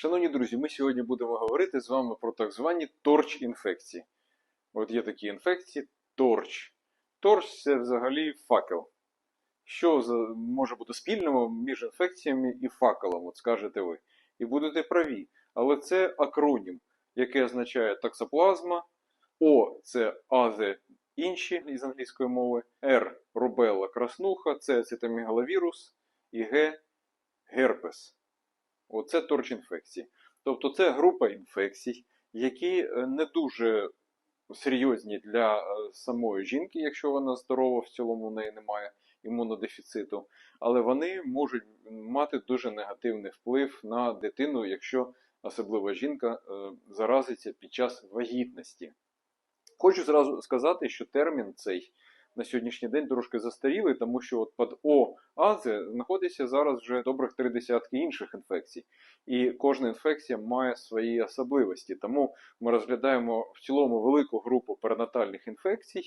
Шановні друзі, ми сьогодні будемо говорити з вами про так звані торч-інфекції. От є такі інфекції торч. Торч це взагалі факел. Що може бути спільного між інфекціями і факелом, от скажете ви. І будете праві. Але це акронім, який означає таксоплазма, О це азе інші із англійської мови, Р рубелла краснуха, С цитомегаловірус і Г герпес. Оце торч-інфекції. Тобто це група інфекцій, які е, не дуже серйозні для е, самої жінки, якщо вона здорова, в цілому в неї немає імунодефіциту, але вони можуть мати дуже негативний вплив на дитину, якщо особливо жінка е, заразиться під час вагітності. Хочу зразу сказати, що термін цей на сьогоднішній день трошки застарілий, тому що от під ОАЗ знаходиться зараз вже добрих три десятки інших інфекцій. І кожна інфекція має свої особливості. Тому ми розглядаємо в цілому велику групу перинатальних інфекцій,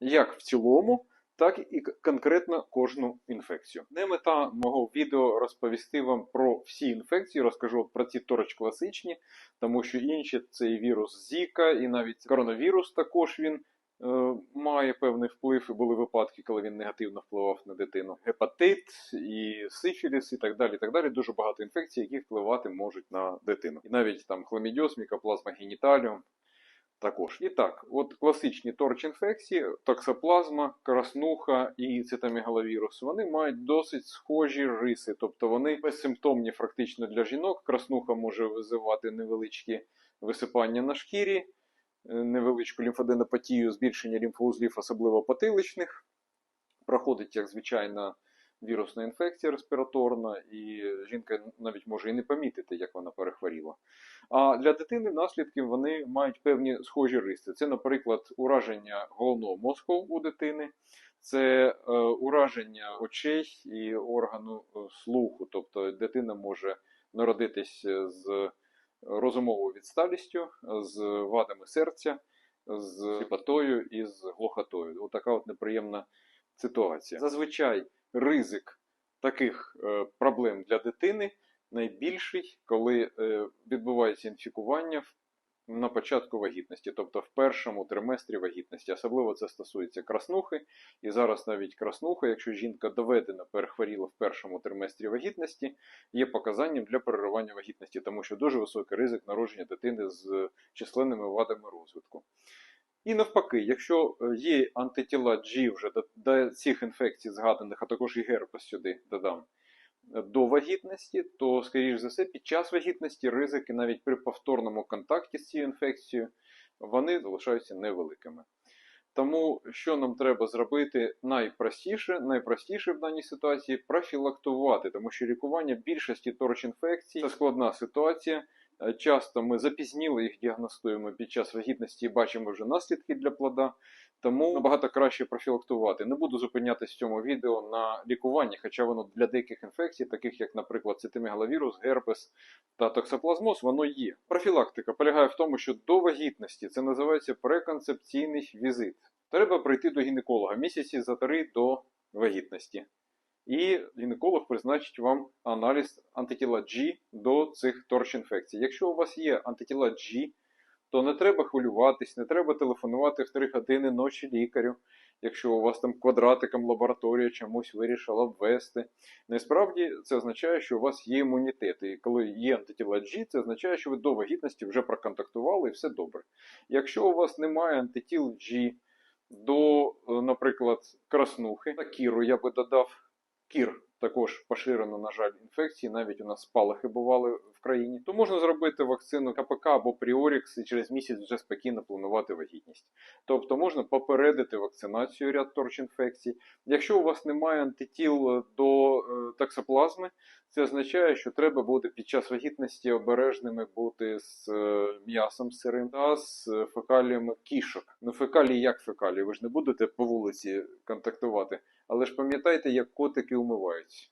як в цілому, так і конкретно кожну інфекцію. Не мета мого відео розповісти вам про всі інфекції, розкажу про ці торч класичні, тому що інші це і вірус Зіка, і навіть коронавірус також він має певний вплив, і були випадки, коли він негативно впливав на дитину. Гепатит, і сифіліс, і так далі. І так далі. Дуже багато інфекцій, які впливати можуть на дитину. І навіть там хламідіоз, мікоплазма геніталіум. Також. І так, от класичні торч-інфекції, токсоплазма, краснуха і цитомегаловірус, вони мають досить схожі риси, тобто вони безсимптомні фактично для жінок. Краснуха може визивати невеличкі висипання на шкірі, е, невеличку лімфоденопатію, збільшення лімфоузлів, особливо потиличних. Проходить як звичайна вірусна інфекція респіраторна, і жінка навіть може і не помітити, як вона перехворіла. А для дитини наслідки вони мають певні схожі риси. Це, наприклад, ураження головного мозку у дитини, це е, ураження очей і органу е, слуху. Тобто дитина може народитись з розумовою відсталістю, з вадами серця, з сліпотою і з глухотою. Отака от неприємна ситуація. Зазвичай ризик таких е, проблем для дитини найбільший, коли е, відбувається інфікування в- на початку вагітності, тобто в першому триместрі вагітності. Особливо це стосується краснухи. І зараз навіть краснуха, якщо жінка доведено перехворіла в першому триместрі вагітності, є показанням для переривання вагітності, тому що дуже високий ризик народження дитини з численними вадами розвитку. І навпаки, якщо е, є антитіла G вже до, цих інфекцій згаданих, а також і герпес сюди додам, до вагітності, то, скоріш за все, під час вагітності ризики навіть при повторному контакті з цією інфекцією, вони залишаються невеликими. Тому що нам треба зробити найпростіше, найпростіше в даній ситуації профілактувати, тому що лікування більшості торч-інфекцій це складна ситуація. Е, Часто ми запізніли їх діагностуємо під час вагітності і бачимо вже наслідки для плода. Тому набагато краще профілактувати. Не буду зупинятись в цьому відео на лікуванні, хоча воно для деяких інфекцій, таких як, наприклад, цитомегаловірус, герпес та токсоплазмоз, воно є. Профілактика полягає в тому, що до вагітності це називається преконцепційний візит. Треба прийти до гінеколога місяці за три до вагітності. І гінеколог призначить вам аналіз антитіла G до цих торч-інфекцій. Якщо у вас є антитіла G, то не треба хвилюватись, не треба телефонувати в 3 години ночі лікарю, якщо у вас там квадратиком лабораторія чомусь вирішила ввести. Насправді це означає, що у вас є імунітет. І коли є антитіла G, це означає, що ви до вагітності вже проконтактували і все добре. Якщо у вас немає антитіл G до, наприклад, краснухи, та кіру я би додав. Кір також поширено, на жаль, інфекції, навіть у нас спалахи бували країні, то можна зробити вакцину КПК або Пріорікс і через місяць вже спокійно планувати вагітність. Тобто можна попередити вакцинацію ряд торч-інфекцій. Якщо у вас немає антитіл до е, таксоплазми, це означає, що треба буде під час вагітності обережними бути з е, м'ясом сирим та з фекаліями кішок. Ну, фекалії як фекалії, ви ж не будете по вулиці контактувати. Але ж пам'ятайте, як котики умиваються.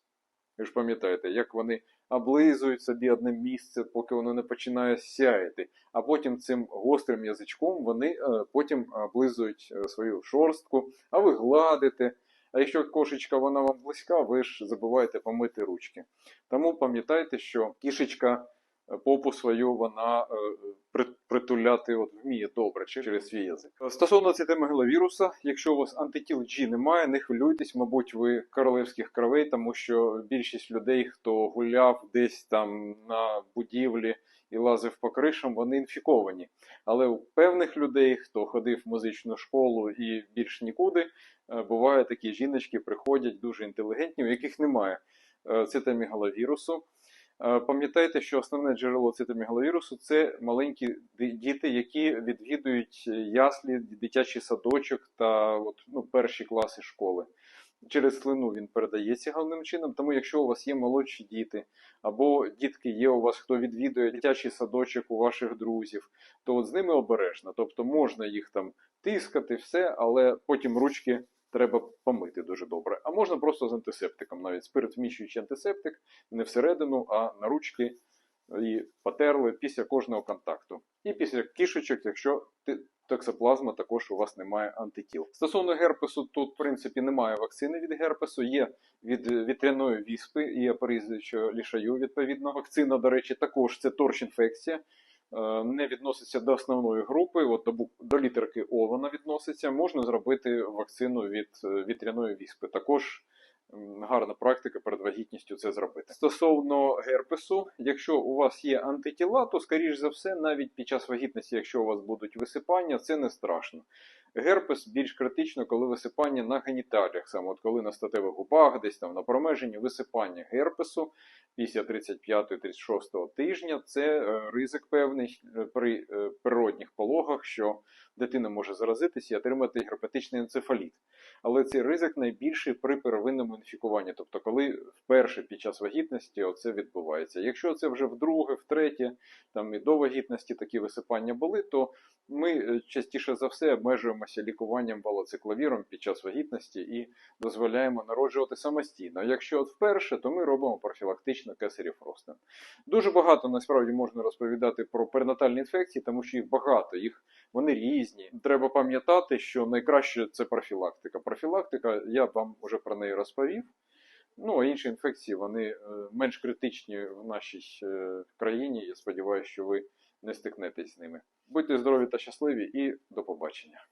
Ви ж пам'ятаєте, як вони облизують собі одне місце, поки воно не починає сяяти. А потім цим гострим язичком вони е, потім облизують е, свою шорстку, а ви гладите. А якщо кошечка вона вам близька, ви ж забуваєте помити ручки. Тому пам'ятайте, що кішечка попу свою вона е, притуляти от вміє добре через свій язик. Стосовно цитомегаловіруса, якщо у вас антитіл G немає, не хвилюйтесь, мабуть, ви королевських кровей, тому що більшість людей, хто гуляв десь там на будівлі і лазив по кришам, вони інфіковані. Але у певних людей, хто ходив в музичну школу і більш нікуди, е, бувають такі жіночки, приходять дуже інтелігентні, у яких немає е, цитомегаловірусу. Е, Пам'ятайте, що основне джерело цитомегаловірусу це маленькі діти, які відвідують яслі, дитячий садочок та от, ну, перші класи школи. Через слину він передається головним чином. Тому, якщо у вас є молодші діти, або дітки є у вас, хто відвідує дитячий садочок у ваших друзів, то от з ними обережно. Тобто можна їх там тискати, все, але потім ручки треба помити дуже добре. А можна просто з антисептиком, навіть спиртвміщуючий антисептик, не всередину, а на ручки і потерли після кожного контакту. І після кішечок, якщо токсоплазма також у вас немає антитіл. Стосовно герпесу, тут в принципі немає вакцини від герпесу, є від вітряної віспи, є прізвище лішаю, відповідно. Вакцина, до речі, також це торч-інфекція. Е, Не відноситься до основної групи, от до, до літерки О вона відноситься. Можна зробити вакцину від е, вітряної віспи. Також гарна практика перед вагітністю це зробити. Стосовно герпесу, якщо у вас є антитіла, то скоріш за все, навіть під час вагітності, якщо у вас будуть висипання, це не страшно. Герпес більш критично, коли висипання на геніталіях, саме от коли на статевих губах, десь там на промеженні висипання герпесу після 35-36 тижня, це е, ризик певний е, при е, природних пологах, що дитина може заразитися і отримати герпетичний енцефаліт. Але цей ризик найбільший при первинному інфікуванні, тобто коли вперше під час вагітності оце відбувається. Якщо це вже вдруге, втретє, там і до вагітності такі висипання були, то ми е, частіше за все обмежуємося лікуванням балоцикловіром під час вагітності і дозволяємо народжувати самостійно. Якщо от вперше, то ми робимо профілактично кесарів ростин. Дуже багато насправді можна розповідати про перинатальні інфекції, тому що їх багато, їх вони різні. Треба пам'ятати, що найкраще це профілактика. Профілактика, я вам вже про неї розповів. Ну, а інші інфекції вони е, менш критичні в нашій е, країні. Я сподіваюся, що ви не стикнетесь з ними. Будьте здорові та щасливі і до побачення.